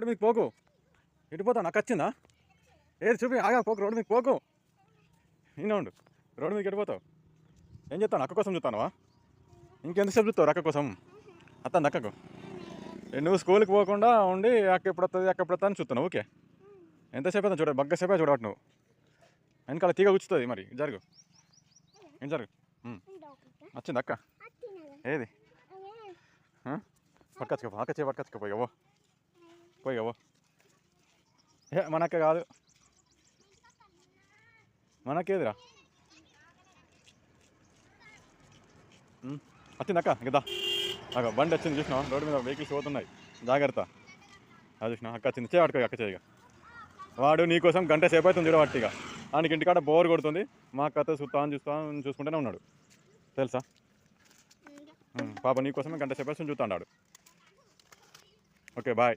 Road మీకు పోకు. ఇటు పోతా నాకు వచ్చిందా? ఏది చూపి ఆగా పోకు రోడ్డు మీకు పోకు. ఈయన ఉండు. రోడ్డు మీకు ఎడిపోతావు ఏం చెప్తాను అక్క కోసం చూస్తానవా? ఇంకెంతసేపు చూస్తావు అక్క కోసం? అత్తంది అక్కకు. నువ్వు స్కూల్కి పోకుండా ఉండి అక్క ఎప్పుడు వస్తుంది అక్క ఎప్పుడు వస్తుంది అని చూస్తున్నావు ఓకే? ఎంతసేపు అవుతుంది చూడ బగ్గ సేపే చూడవట్టు నువ్వు? వెనకాల తీగ కూర్చుతుంది మరి జరుగు. ఏం జరుగు. వచ్చింది అక్క? ఏది? ఆ? పట్టుకొచ్చుకో అక్క చే పోయి పోయి ఏ మనక్క కాదు. మనకేదిరా? ఉమ్, వచ్చింది అక్క కదా అక్క బండి వచ్చింది చూసినావా? రోడ్డు మీద వెహికల్స్ పోతున్నాయి. జాగ్రత్త. అది చూసినా అక్క వచ్చింది. చేయబట్టుకో అక్క చేయగా వాడు నీకోసం గంట సేపు అవుతుంది చూడబట్టిగా ఆయనకి ఇంటికాడ బోర్ కొడుతుంది. మా కథ చూస్తాను చూస్తాను చూసుకుంటూనే ఉన్నాడు. తెలుసా? పాప నీకోసమే గంట సేపు అవుతుంది చూస్తాడు ఓకే బాయ్.